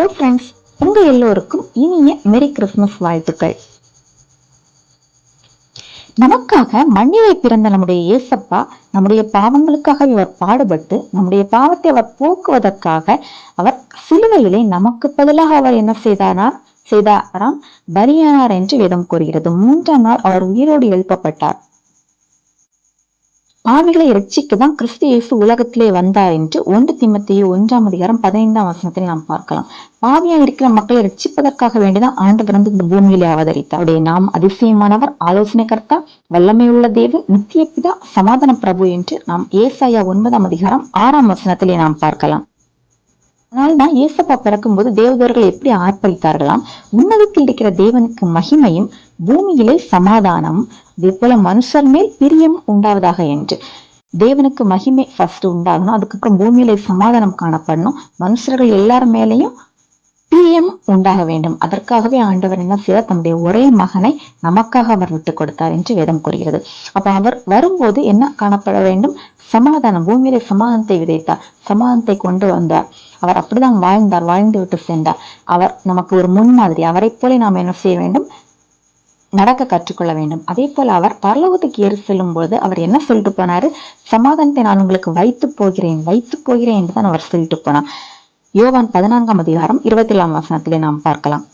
Hello friends உங்கள் எல்லோருக்கும் இனிய மெரி கிறிஸ்துமஸ் வாழ்த்துக்கள். நமக்காக மண்ணிலே பிறந்த நம்முடைய இயேசப்பா நம்முடைய பாவங்களுக்காக இவர் பாடுபட்டு நம்முடைய பாவத்தை அவர் போக்குவதற்காக அவர் சிலுவையிலே நமக்கு பதிலாக அவர் என்ன செய்தாரா? செய்தாராம். பலியானார் என்று வேதம் கூறுகிறது. மூன்றாம் நாள் அவர் உயிரோடு எழுப்பப்பட்டார். பாவிகளை ரட்சிக்க தான் கிறிஸ்து இயேசு உலகத்திலே வந்தார் என்று ஒன்று திமத்தையோ ஒன்றாம் அதிகாரம் பதினைந்தாம் வசனத்தில் நாம் பார்க்கலாம். பாவியா இருக்கிற மக்களை ரட்சிப்பதற்காக வேண்டிதான் ஆண்டவர் வந்து இந்த பூமியிலே அவதரித்தார். அவருடைய நாம் அதிசயமானவர் ஆலோசனை கர்த்தா வல்லமை உள்ள தேவன் நித்திய பிதா சமாதான பிரபு என்று நாம் ஏசாயா ஒன்பதாம் அதிகாரம் ஆறாம் வசனத்திலே நாம் பார்க்கலாம். அதனால்தான் இயேசப்பா பிறக்கும்போது தேவதர்கள் எப்படி ஆர்ப்பரித்தார்களாம்? உன்னதத்தில் இருக்கிற தேவனுக்கு மகிமையும் பூமியிலே சமாதானம் இதே போல மனுஷர் மேல் பிரியம் உண்டாவதாக என்று. தேவனுக்கு மகிமை ஃபர்ஸ்ட் உண்டாகணும். அதுக்கப்புறம் பூமியிலே சமாதானம் காணப்படணும். மனுஷர்கள் எல்லார் மேலேயும் பிரியம் உண்டாக வேண்டும். அதற்காகவே ஆண்டவர் என்ன செய்தார்? தன்னுடைய ஒரே மகனை நமக்காக அவர் விட்டு கொடுத்தார் என்று வேதம் கூறுகிறது. அப்ப அவர் வரும்போது என்ன காணப்பட வேண்டும்? சமாதானம். பூமியிலே சமாதானத்தை விதைத்தார். சமாதானத்தை கொண்டு வந்தார். அவர் அப்படிதான் வாழ்ந்தார் வாழ்ந்து விட்டு சென்றார். அவர் நமக்கு ஒரு முன்மாதிரி. அவரை போல நாம் என்ன செய்ய வேண்டும்? நடக்க கற்றுக்கொள்ள வேண்டும். அதே போல அவர் பரலோகத்துக்கு ஏறி செல்லும் பொழுது அவர் என்ன சொல்லிட்டு போனாரு? சமாதானத்தை நான் உங்களுக்கு வைத்து போகிறேன் வைத்து போகிறேன் என்று தான் அவர் சொல்லிட்டு போனார். யோவான் பதினான்காம் அதிகாரம் இருபத்தி ஏழாம் வசனத்திலே நாம் பார்க்கலாம்.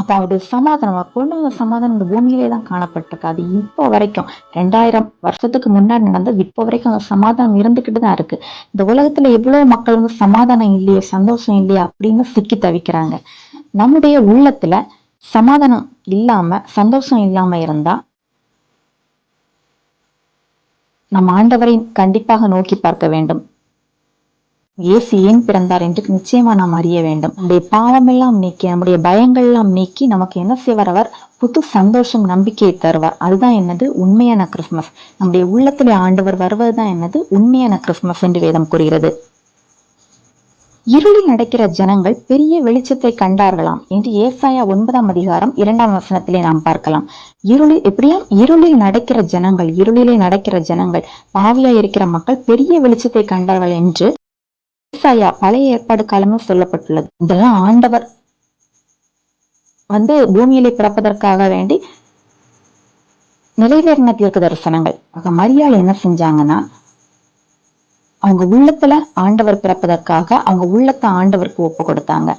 அப்ப அவருடைய சமாதானம் அவர் கொண்டு வந்த சமாதானம் இந்த பூமியிலே தான் காணப்பட்டிருக்கு அது இப்போ வரைக்கும் ரெண்டாயிரம் வருஷத்துக்கு முன்னாடி நடந்தது இப்போ வரைக்கும் அந்த சமாதானம் இருந்துக்கிட்டு தான் இருக்கு. இந்த உலகத்துல எவ்வளவு மக்கள் வந்து சமாதானம் இல்லையே சந்தோஷம் இல்லையே அப்படின்னு சிக்கி தவிக்கிறாங்க. நம்முடைய உள்ளத்துல சமாதானம் இல்லாம சந்தோஷம் இல்லாம இருந்தா நம் ஆண்டவரை கண்டிப்பாக நோக்கி பார்க்க வேண்டும். இயேசு ஏன் பிறந்தார் என்று நிச்சயமா நாம் அறிய வேண்டும். நம்முடைய பாவமெல்லாம் நீக்கி நம்முடைய பயங்கள்லாம் நீக்கி நமக்கு என்ன செய்வார் அவர்? புது சந்தோஷம் நம்பிக்கையை தருவார். அதுதான் என்னது? உண்மையான கிறிஸ்துமஸ். நம்முடைய உள்ளத்திலே ஆண்டவர் வருவதுதான் என்னது? உண்மையான கிறிஸ்துமஸ் என்று வேதம் கூறுகிறது. இருளில் நடக்கிற ஜனங்கள் பெரிய வெளிச்சத்தை கண்டார்களாம் என்று ஏசாயா ஒன்பதாம் அதிகாரம் இரண்டாம் வசனத்திலே நாம் பார்க்கலாம். இருளில் எப்படியும் இருளில் நடக்கிற ஜனங்கள் இருளிலே நடக்கிற ஜனங்கள் பாவியா இருக்கிற மக்கள் பெரிய வெளிச்சத்தை கண்டார்கள் என்று ஏசாயா பழைய ஏற்பாடு காலமும் சொல்லப்பட்டுள்ளது. இதெல்லாம் ஆண்டவர் வந்து பூமியிலே பிறப்பதற்காக வேண்டி நிறைவேறின தீர்க்க தரிசனங்கள் மரியாள் என்ன செஞ்சாங்கன்னா அவங்க உள்ளத்துல ஆண்டவர் பிறப்பதற்காக அவங்க உள்ளத்தை ஆண்டவருக்கு ஒப்பு கொடுத்தாங்க.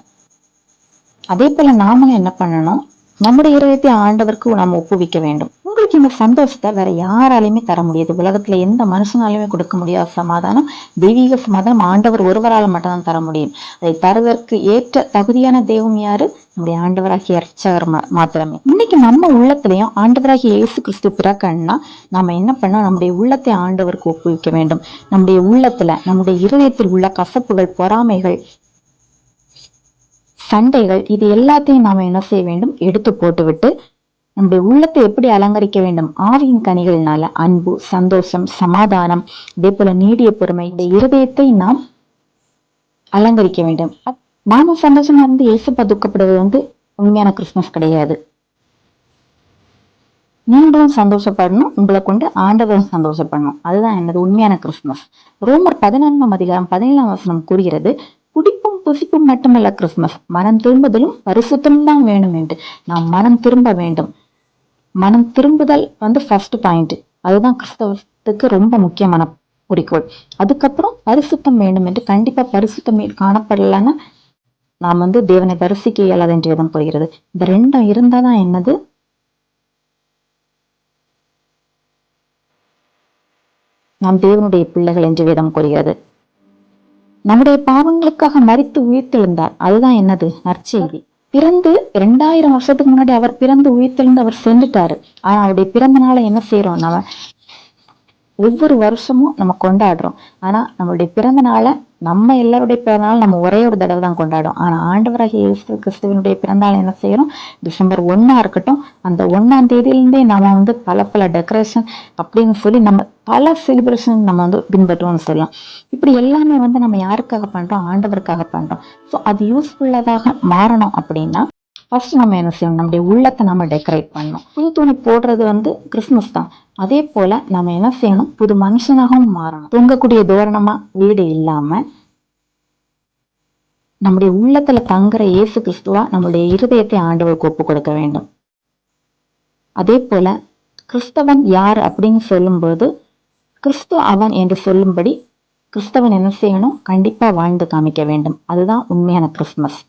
அதே போல நாமளும் என்ன பண்ணணும்? நம்முடைய இருதயத்தை ஆண்டவருக்கு நாம் ஒப்புவிக்க வேண்டும். உங்களுக்கு இந்த சந்தோஷத்தை வேற யாராலையுமே தர முடியாது. உலகத்துல எந்த மனுஷனாலுமே கொடுக்க முடியாத சமாதானம் தெய்வீக சமாதானம் ஆண்டவர் ஒருவரால் மட்டும்தான் தர முடியும். அதை தருவதற்கு ஏற்ற தகுதியான தெய்வம் யாரு? நம்முடைய ஆண்டவராகிய அர்ச்சகர் மாத்திரமே. இன்னைக்கு நம்ம உள்ளத்திலையும் ஆண்டவராகிய இயேசு கிறிஸ்து பிறக்கன்னா நாம என்ன பண்ணோம் நம்முடைய உள்ளத்தை ஆண்டவருக்கு ஒப்புவிக்க வேண்டும். நம்முடைய உள்ளத்துல நம்முடைய இருதயத்தில் உள்ள கசப்புகள் பொறாமைகள் சண்டைகள் இது எல்லாத்தையும் நாம என்ன செய்ய வேண்டும்? எடுத்து போட்டுவிட்டு நம்முடைய உள்ளத்தை எப்படி அலங்கரிக்க வேண்டும்? ஆவியின் கனிகள்னால அன்பு சந்தோஷம் சமாதானம் இதே போல நீடிய பொறுமை இந்த இருதயத்தை நாம் அலங்கரிக்க வேண்டும். அப்- நாம சந்தோஷமா இருந்து இயேசுப்பா துக்கப்படுவது வந்து உண்மையான கிறிஸ்துமஸ் கிடையாது. நீங்களும் சந்தோஷப்படணும் உங்களை கொண்டு ஆண்டவரும் சந்தோஷப்படணும். அதுதான் என்னது? உண்மையான கிறிஸ்துமஸ். ரோமர் பதினான்காம் அதிகாரம் பதினேழாம் வசனம் கூறுகிறது குடிப்பும் புசிப்பும் மட்டுமல்ல கிறிஸ்துமஸ். மனம் திரும்பதிலும் பரிசுத்தம் தான் வேணும் என்று. நாம் மனம் திரும்ப வேண்டும். மனம் திரும்புதல் வந்து ஃபர்ஸ்ட் பாயிண்ட் அதுதான் கிறிஸ்தவத்துக்கு ரொம்ப முக்கியமான குறிக்கோள். அதுக்கப்புறம் பரிசுத்தம் வேண்டும் என்று கண்டிப்பா பரிசுத்தம் காணப்படலைன்னா நாம் வந்து தேவனை தரிசிக்க இயலாது என்று வேதம் கூறுகிறது இந்த ரெண்டும் இருந்தாதான் என்னது? நாம் தேவனுடைய பிள்ளைகள் என்று வேதம் கூறுகிறது. நம்முடைய பாவங்களுக்காக மறித்து உயிர்த்தெழுந்தார் அதுதான் என்னது? நற்செய்தி. பிறந்து இரண்டாயிரம் வருஷத்துக்கு முன்னாடி அவர் பிறந்து உயிர்த்தெழுந்து அவர் சென்றுட்டாரு. ஆனா அவருடைய பிறந்த நாளை என்ன செய்யறோம் நம்ம ஒவ்வொரு வருஷமும் நம்ம கொண்டாடுறோம். ஆனா நம்மளுடைய பிறந்த நாளை நம்ம எல்லாருடைய பிறந்த நாள் நம்ம ஒரே ஒரு தடவை தான் கொண்டாடும் ஆனா ஆண்டவராகிய இயேசு கிறிஸ்துவனுடைய பிறந்தநாள் என்ன செய்யறோம்? டிசம்பர் ஒன்றா இருக்கட்டும் அந்த ஒன்றாம் தேதியிலிருந்தே நம்ம வந்து பல பல டெக்கரேஷன் அப்படின்னு சொல்லி நம்ம பல செலிப்ரேஷன் நம்ம வந்து பின்பற்றுவோம்னு சொல்லலாம். இப்படி எல்லாமே வந்து நம்ம யாருக்காக பண்றோம்? ஆண்டவருக்காக பண்றோம். ஸோ அது யூஸ்ஃபுல்லதாக மாறணும் அப்படின்னா ஃபர்ஸ்ட் நம்ம என்ன செய்யணும்? நம்முடைய உள்ளத்தை நம்ம டெக்கரேட் பண்ணணும். புது துணி போடுறது வந்து கிறிஸ்மஸ் தான். அதே போல நம்ம என்ன செய்யணும்? புது மனுஷனாகவும் மாறணும். தூங்கக்கூடிய தோரணமா வீடு இல்லாம நம்முடைய உள்ளத்துல தங்குற இயேசு கிறிஸ்துவா நம்முடைய இருதயத்தை ஆண்டவருக்கு ஒப்பு கொடுக்க வேண்டும். அதே போல கிறிஸ்தவன் யார் அப்படின்னு சொல்லும்போது கிறிஸ்து அவன் என்று சொல்லும்படி கிறிஸ்தவன் என்ன செய்யணும்? கண்டிப்பாக வாழ்ந்து காமிக்க வேண்டும். அதுதான் உண்மையான கிறிஸ்மஸ்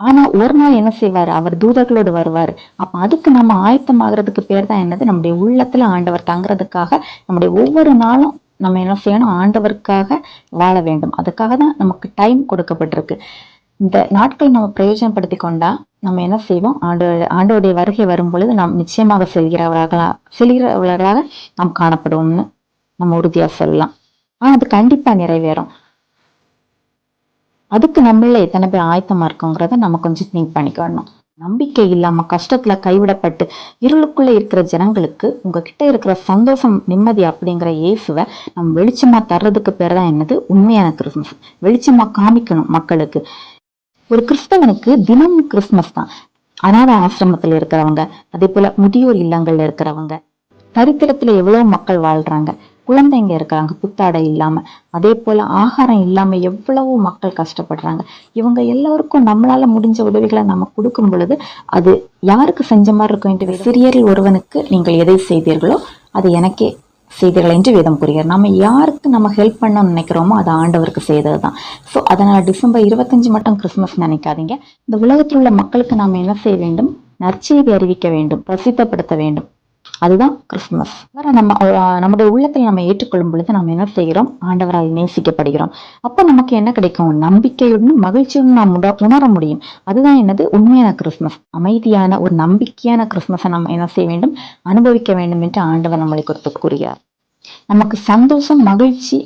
ஆனா ஒரு நாள் என்ன செய்வார்? அவர் தூதர்களோடு வருவார். அப்ப அதுக்கு நம்ம ஆயத்தம் ஆகிறதுக்கு பேர் தான் என்னது? நம்முடைய உள்ளத்துல ஆண்டவர் தங்குறதுக்காக நம்முடைய ஒவ்வொரு நாளும் நம்ம என்ன செய்யணும்? ஆண்டவருக்காக வாழ வேண்டும். அதுக்காக தான் நமக்கு டைம் கொடுக்கப்பட்டிருக்கு. இந்த நாட்கள் நம்ம பிரயோஜனப்படுத்தி கொண்டா நம்ம என்ன செய்வோம்? ஆண்டு ஆண்டோடைய வருகை வரும் பொழுது நாம் நிச்சயமாக செல்கிறவர்களா செல்கிறவர்களாக நாம் காணப்படுவோம்னு நம்ம உறுதியா சொல்லலாம். ஆனா அது கண்டிப்பா நிறைவேறும். அதுக்கு நம்மள எத்தனை பேர் ஆயத்தமா இருக்கோங்கிறத நம்ம கொஞ்சம் திங்க் பண்ணிக்கணும். நம்பிக்கை இல்லாம கஷ்டத்துல கைவிடப்பட்டு இருளுக்குள்ள இருக்கிற ஜனங்களுக்கு உங்ககிட்ட இருக்கிற சந்தோஷம் நிம்மதி அப்படிங்கிற இயேசுவை நம்ம வெளிச்சமா தர்றதுக்கு பேர் தான் என்னது? உண்மையான கிறிஸ்மஸ் வெளிச்சமா காமிக்கணும் மக்களுக்கு. ஒரு கிறிஸ்தவனுக்கு தினம் கிறிஸ்மஸ் தான். அனாத ஆசிரமத்தில் இருக்கிறவங்க அதே போல முதியோர் இல்லங்கள்ல இருக்கிறவங்க தரித்திரத்துல எவ்வளவு மக்கள் வாழ்றாங்க. குழந்தைங்க இருக்கிறாங்க புத்தாடை இல்லாம. அதே போல ஆகாரம் இல்லாம எவ்வளவோ மக்கள் கஷ்டப்படுறாங்க. இவங்க எல்லாருக்கும் நம்மளால முடிஞ்ச உதவிகளை நம்ம கொடுக்கும் பொழுது அது யாருக்கு செஞ்ச மாதிரி இருக்கும் என்று சிறியரில் ஒருவனுக்கு நீங்கள் எதை செய்தீர்களோ அது எனக்கே செய்தீர்கள் என்று வேதம் கூறுகிறார். நம்ம யாருக்கு நம்ம ஹெல்ப் பண்ணணும்னு நினைக்கிறோமோ அது ஆண்டவருக்கு செய்தது தான் ஸோ அதனால் டிசம்பர் இருபத்தஞ்சு மட்டும் கிறிஸ்மஸ் நினைக்காதீங்க. இந்த உலகத்தில் உள்ள மக்களுக்கு நாம் என்ன செய்ய வேண்டும்? நற்செய்தி அறிவிக்க வேண்டும் பிரசித்தப்படுத்த வேண்டும். அதுதான் கிறிஸ்துமஸ். நம்ம நம்முடைய உள்ளத்தில் நம்ம ஏற்றுக்கொள்ளும் பொழுது நம்ம என்ன செய்கிறோம்? ஆண்டவரால் நேசிக்கப்படுகிறோம். அப்போ நமக்கு என்ன கிடைக்கும்? நம்பிக்கையுடன் மகிழ்ச்சியுடன் நாம் உணர முடியும். அதுதான் என்னது? உண்மையான கிறிஸ்துமஸ். அமைதியான ஒரு நம்பிக்கையான கிறிஸ்துமஸை நம்ம என்ன செய்ய வேண்டும்? அனுபவிக்க வேண்டும் என்று ஆண்டவர் நம்மளை குறித்து கூறுகிறார். நமக்கு சந்தோஷம் மகிழ்ச்சி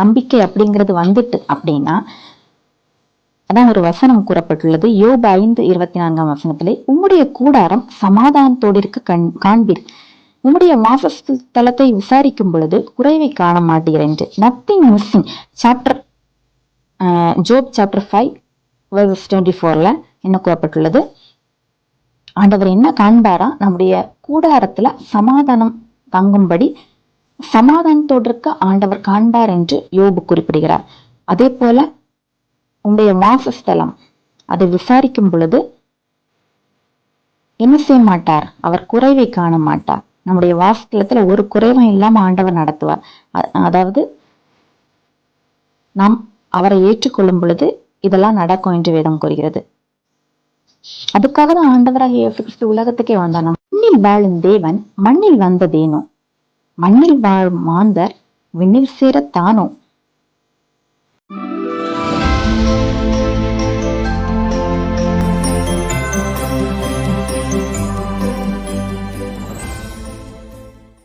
நம்பிக்கை அப்படிங்கிறது வந்துட்டு அப்படின்னா அதான் ஒரு வசனம் கூறப்பட்டுள்ளது. யோபு ஐந்து இருபத்தி நான்காம் வசனத்திலே உம்முடைய கூடாரம் சமாதானத்தோடு இருக்க கண் காண்பீர். உம்முடைய வாசஸ்தலத்தை விசாரிக்கும் பொழுது குறைவை காண மாட்டீர் என்று. Nothing missing chapter Job chapter five verse twenty ஃபோர்ல என்ன கூறப்பட்டுள்ளது? ஆண்டவர் என்ன காண்பாரா? நம்முடைய கூடாரத்தில் சமாதானம் தங்கும்படி சமாதானத்தோடு இருக்க ஆண்டவர் காண்பார் என்று யோபு குறிப்பிடுகிறார். அதே போல உங்களுடைய வாசஸ்தலம் அதை விசாரிக்கும் பொழுது என்ன செய்ய மாட்டார்? அவர் குறைவை காண மாட்டார். நம்முடைய வாசஸ்தலத்துல ஒரு குறைவும் இல்லாம ஆண்டவர் நடத்துவார். அதாவது நாம் அவரை ஏற்றுக்கொள்ளும் பொழுது இதெல்லாம் நடக்கும் என்று வேதம் கூறுகிறது. அதுக்காக தான் ஆண்டவராக இயேசு கிறிஸ்து உலகத்துக்கே வந்தார். மண்ணில் வாழும் தேவன் மண்ணில் வந்ததேனோ மண்ணில் வாழும் மாந்தர் விண்ணில் சேர தானோ